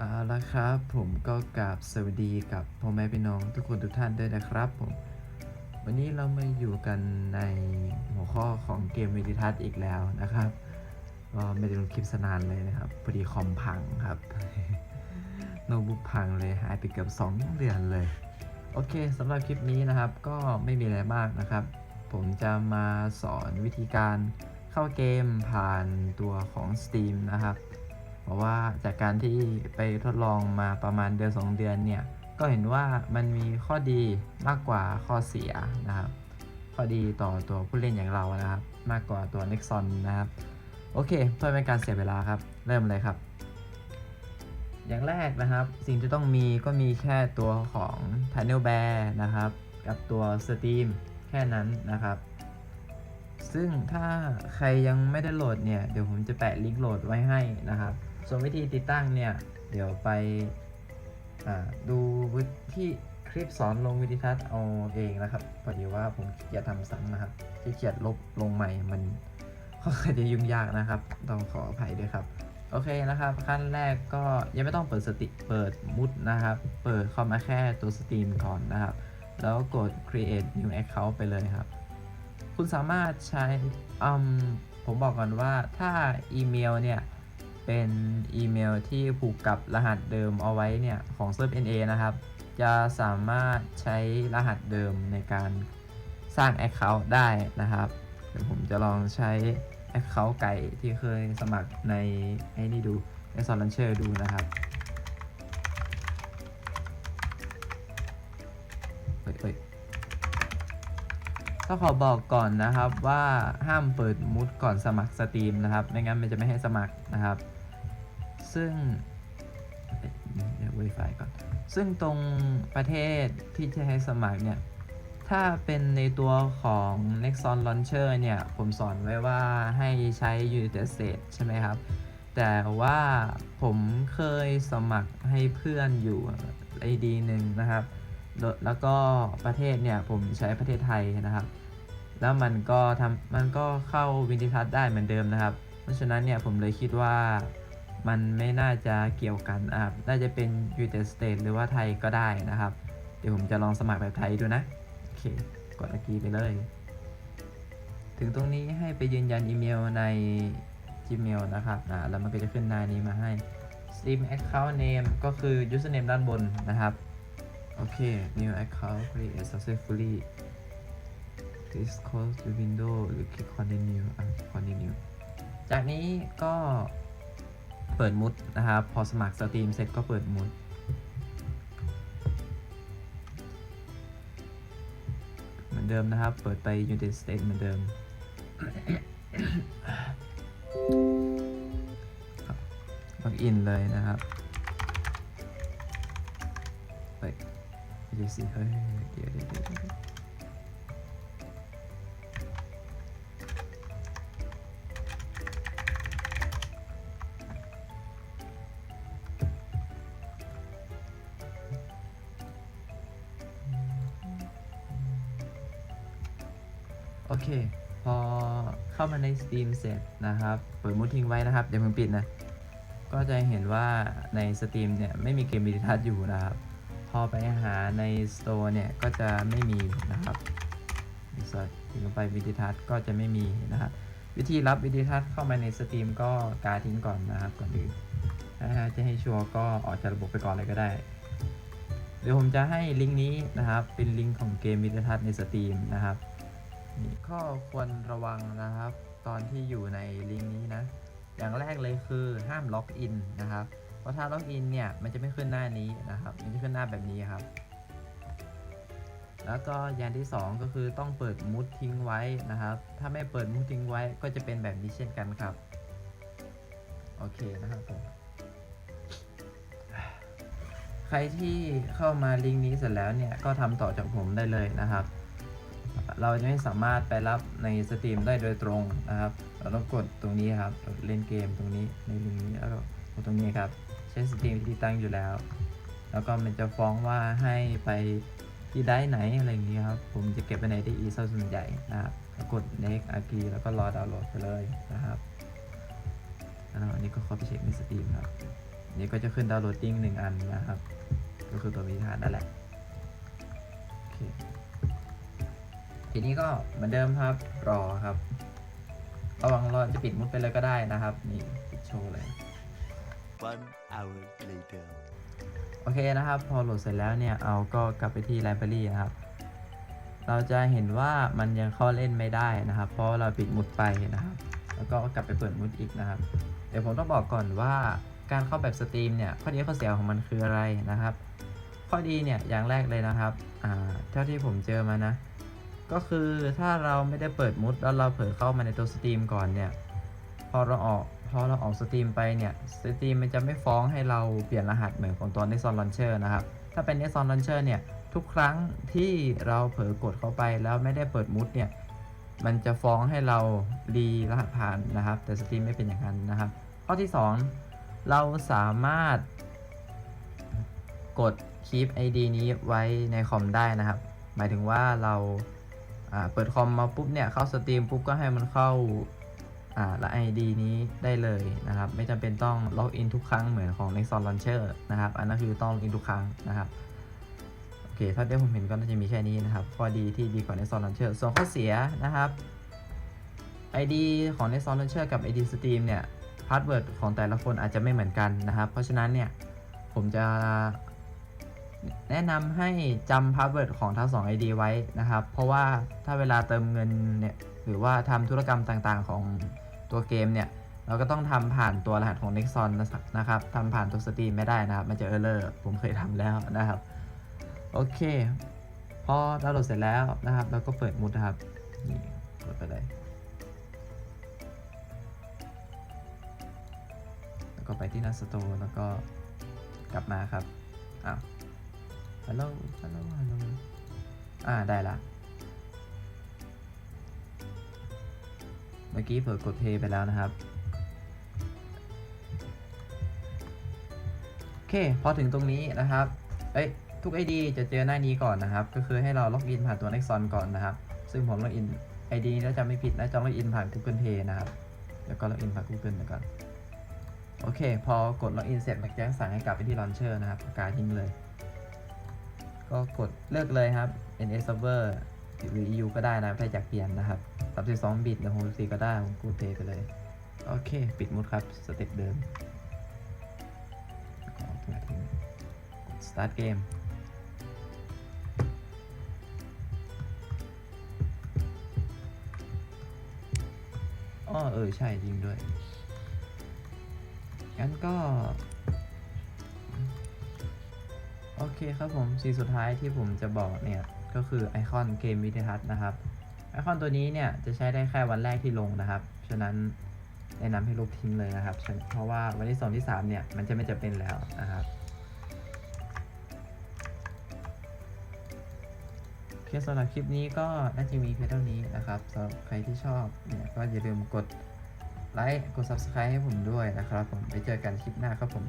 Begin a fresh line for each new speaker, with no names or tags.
เอาละครับ ผมก็กราบสวัสดีกับพ่อแม่พี่น้องทุกคนทุกท่านด้วยนะครับผม วันนี้เรามาอยู่กันในหัวข้อของเกมวิดิทัศน์อีกแล้วนะครับก็ไม่ได้ลงคลิปสนานเลยนะครับพอดีคอมพังครับโน้ตบุ๊กพังเลยหายไปเกือบ2เดือนเลย โอเคสำหรับคลิปนี้นะครับ ก็ไม่มีอะไรมากนะครับ ผมจะมาสอนวิธีการเข้าเกมผ่านตัวของ Steam นะครับ ราะว่าจากการที่ไปทดลองมาประมาณเดือน2เดือนเนี่ย ก็เห็นว่ามันมีข้อดีมากกว่าข้อเสียนะครับ ข้อดีต่อตัวผู้เล่นอย่างเรานะครับ มากกว่าตัว Nexon นะครับ โอเค เพื่อเป็นการเสียเวลาครับ เริ่มเลยครับ อย่างแรกนะครับ สิ่งที่ต้องมีก็มีแค่ตัวของ Tunnel Bear นะครับ กับตัว Steam แค่นั้นนะครับซึ่งถ้าใครยังไม่ได้โหลดเนี่ย เดี๋ยวผมจะแปะลิงก์โหลดไว้ให้นะครับ ส่วนวิธีติดตั้งเนี่ย เดี๋ยวไปดูวิธีคลิปสอนลงวิธีทัศน์เอาเองนะครับพอดีว่าผมขี้เกียจทำซ้ำนะครับขี้เกียจลบลงใหม่มันค่อนข้างจะยุ่งยากนะครับ ต้องขออภัยด้วยครับ โอเคนะครับ ขั้นแรกก็ยังไม่ต้องเปิดสติเปิดมุดนะครับ เปิดเข้ามาแค่ตัว Steam ก่อนนะครับ แล้วกด create new account ไปเลยครับ คุณสามารถใช้อืมผมบอกก่อนว่าถ้าอีเมลเนี่ย เป็นอีเมลที่ผูกกับรหัสเดิมเอาไว้เนี่ยของ Surf NA นะครับ จะสามารถใช้รหัสเดิมในการสร้าง Account ได้นะครับเดี๋ยวผมจะลองใช้ Account ไก่ที่เคยสมัครในไอ้นี่ดูในซอลันเชอร์ดูนะครับเฮ้ยเฮ้ยก็ขอบอกก่อนนะครับว่าห้ามเปิดมุดก่อนสมัครสตรีมนะครับ ไม่งั้นมันจะไม่ให้สมัครนะครับ ซึ่งเดี๋ยว Wi-Fi ก่อน ซึ่งตรงประเทศที่จะให้สมัครเนี่ย ถ้าเป็นในตัวของ Nexon Launcher เนี่ย ผมสอนไว้ว่าให้ใช้ United States ใช่ไหมครับ แต่ว่าผมเคยสมัครให้เพื่อนอยู่ ID หนึ่งนะครับ แล้วก็ประเทศเนี่ยผมใช้ประเทศไทยนะครับ แล้วมันก็ทำมันก็เข้าวินดิทัศน์ได้เหมือนเดิมนะครับ เพราะฉะนั้นเนี่ยผมเลยคิดว่า มันไม่น่าจะเกี่ยวกันนะครับน่าจะเป็น United States หรือว่าไทยก็ได้นะครับ เดี๋ยวผมจะลองสมัครแบบไทยดูนะ โอเค กดอักีไปเลย ถึงตรงนี้ให้ไปยืนยันอีเมลใน Gmail นะครับอ่าแล้วมันก็จะขึ้นหน้านี้มาให้ Steam Account Name ก็คือ username ด้านบนนะครับ โอเค new account create successfully this close the window หรือ click continue อะ continue จากนี้ก็ เปิดมุดนะครับ พอสมัครสตรีมเสร็จก็เปิดมุด เหมือนเดิมนะครับ เปิดไป United States เหมือนเดิม ล็อกอินเลยนะครับเฮ้ยไม่ใช่สิเฮ้ยเดี๋ยวเดี๋ยวเดี๋ยวเดี๋ยว โอเค พอเข้ามาใน Steam เสร็จนะครับ เปิดมูทิ้งไว้นะครับเดี๋ยวมึงปิดนะ ก็จะเห็นว่าใน Steam เนี่ยไม่มีเกมวิดิทัศน์อยู่นะครับ พอไปหาใน Store เนี่ยก็จะไม่มีนะครับเสิร์ชถึงไปวิดิทัศน์ก็จะไม่มีนะครับ วิธีรับวิดิทัศน์เข้ามาใน Steam ก็กาทิ้งก่อนนะครับก่อนอื่นนะฮะจะให้ชัวร์ก็ออกจากระบบไปก่อนเลยก็ได้ เดี๋ยวผมจะให้ลิงก์นี้นะครับ เป็นลิงก์ของเกมวิดิทัศน์ใน Steam นะครับ ข้อควรระวังนะครับ ตอนที่อยู่ในลิงก์นี้นะ อย่างแรกเลยคือห้ามล็อกอินนะครับ เพราะถ้าล็อกอินเนี่ยมันจะไม่ขึ้นหน้านี้นะครับ มันจะขึ้นหน้าแบบนี้ครับ แล้วก็อย่างที่ 2 ก็คือต้องเปิดมุดทิ้งไว้นะครับ ถ้าไม่เปิดมุดทิ้งไว้ก็จะเป็นแบบนี้เช่นกันครับ โอเคนะครับผมใครที่เข้ามาลิงก์นี้เสร็จแล้วเนี่ยก็ทำต่อจากผมได้เลยนะครับ เราจะไม่สามารถไปรับในสตรีมได้โดยตรงนะครับ เราต้องกดตรงนี้ครับเล่นเกมตรงนี้ในลิงก์นี้แล้วก็กดตรงนี้ครับ ใช้สตรีมที่ตั้งอยู่แล้ว แล้วก็มันจะฟ้องว่าให้ไปที่ได้ไหนอะไรอย่างนี้ครับผมจะเก็บไปในที่อีเซอร์ส่วนใหญ่นะครับกด next agree แล้วก็รอดาวน์โหลดไปเลยนะครับอันนี้ก็เข้าไปเช็คในสตรีมครับนี่ก็จะขึ้นดาวน์โหลดดิ้งหนึ่งอันนะครับ ก็คือตัววิธีทานนั่นแหละโอเค ทีนี้ก็เหมือนเดิมครับ รอครับ ระวังรอจะปิดมุดไปเลยก็ได้นะครับ นี่ปิดโชว์เลย
One hour later.
โอเคนะครับ พอโหลดเสร็จแล้วเนี่ย เอาก็กลับไปที่ไลบรารีนะครับ เราจะเห็นว่ามันยังเข้าเล่นไม่ได้นะครับ เพราะเราปิดมุดไปนะครับ แล้วก็กลับไปเปิดมุดอีกนะครับ เดี๋ยวผมต้องบอกก่อนว่าการเข้าแบบสตรีมเนี่ย ข้อดีข้อเสียของมันคืออะไรนะครับ ข้อดีเนี่ยอย่างแรกเลยนะครับอ่าเท่าที่ผมเจอมานะ ก็คือถ้าเราไม่ได้เปิดมุดแล้วเราเผลอเข้ามาในตัวสตรีมก่อนเนี่ยพอเราออกพอเราออกสตรีมไปเนี่ยสตรีมมันจะไม่ฟ้องให้เราเปลี่ยนรหัสเหมือนของตัว Nexon Launcher นะครับ ถ้าเป็น Nexon Launcher เนี่ยทุกครั้งที่เราเผลอกดเข้าไปแล้วไม่ได้เปิดมุดเนี่ยมันจะฟ้องให้เรารีรหัสผ่านนะครับ แต่สตรีมไม่เป็นอย่างนั้นนะครับ ข้อที่ 2 เราสามารถกด keep ID นี้ไว้ในคอมได้นะครับ หมายถึงว่าเรา อ่าเปิดคอมมาปุ๊บเนี่ยเข้าสตรีมปุ๊บก็ให้มันเข้าอ่าละ ID นี้ได้เลยนะครับ ไม่จำเป็นต้องล็อกอินทุกครั้งเหมือนของ Nexon Launcher นะครับ อันนั้นคือต้องล็อกอินทุกครั้งนะครับโอเคถ้าที่ผมเห็นก็น่าจะมีแค่นี้นะครับข้อดีที่ดีกว่า Nexon Launcher ส่วนข้อเสียนะครับ ID ของ Nexon Launcher กับ ID Steam เนี่ยพาสเวิร์ดของแต่ละคนอาจจะไม่เหมือนกันนะครับ เพราะฉะนั้นเนี่ยผมจะ แนะนำให้จำพาสเวิร์ดของทั้ง2 ID ไว้นะครับ เพราะว่าถ้าเวลาเติมเงินเนี่ยหรือว่าทำธุรกรรมต่างๆของตัวเกมเนี่ยเราก็ต้องทำผ่านตัวรหัสของ Nexon นะครับทำผ่านตัวสตรีมไม่ได้นะครับ มันจะเออร์เลอร์ผมเคยทำแล้วนะครับ โอเคพอดาวน์โหลดเสร็จแล้วนะครับแล้วก็เปิดมุดนะครับนี่กดไปเลยแล้วก็ไปที่น้าสโตแล้วก็กลับมาครับอ้าว ฮัลโหลฮัลโหลฮัลโหลอ่าได้ละ เมื่อกี้เผลอกดเพย์ไปแล้วนะครับ โอเค พอถึงตรงนี้นะครับ เอ้ย ทุก ID จะเจอหน้านี้ก่อนนะครับ ก็คือให้เราล็อกอินผ่านตัว Nexon ก่อนนะครับ ซึ่งผมล็อกอิน ID นี้ถ้าจำไม่ผิดนะจะล็อกอินผ่าน Google Pay นะครับ แล้วก็ล็อกอินผ่าน Google ก่อนโอเค พอกดล็อกอินเสร็จมันจะสั่งให้กลับไปที่ Launcher นะครับประกาศทิ้งเลย ก็กดเลือกเลยครับ NS Server หรือ EU ก็ได้นะถ้าอยากเปลี่ยนนะครับ32บิตหรือ64ก็ได้ผมกดเพย์ไปเลย โอเค ปิดมุดครับ สเต็ปเดิมแล้วก็ทิ้งทิ้งกด start game อ้อเออ ใช่จริงด้วย งั้นก็ โอเคครับผมสีสุดท้ายที่ผมจะบอกเนี่ยก็คือไอคอนเกมวิดีทัศน์นะครับไอคอนตัวนี้เนี่ยจะใช้ได้แค่วันแรกที่ลงนะครับ ฉะนั้นแนะนำให้ลบทิ้งเลยนะครับ เพราะว่าวันที่2ที่3เนี่ยมันจะไม่จะเป็นแล้วนะครับโอเคสำหรับคลิปนี้ก็น่าจะมีเพียงเท่านี้นะครับสำหรับใครที่ชอบเนี่ยก็อย่าลืมกดไลค์กด Subscribe ให้ผมด้วยนะครับผมไปเจอกันคลิปหน้าครับผม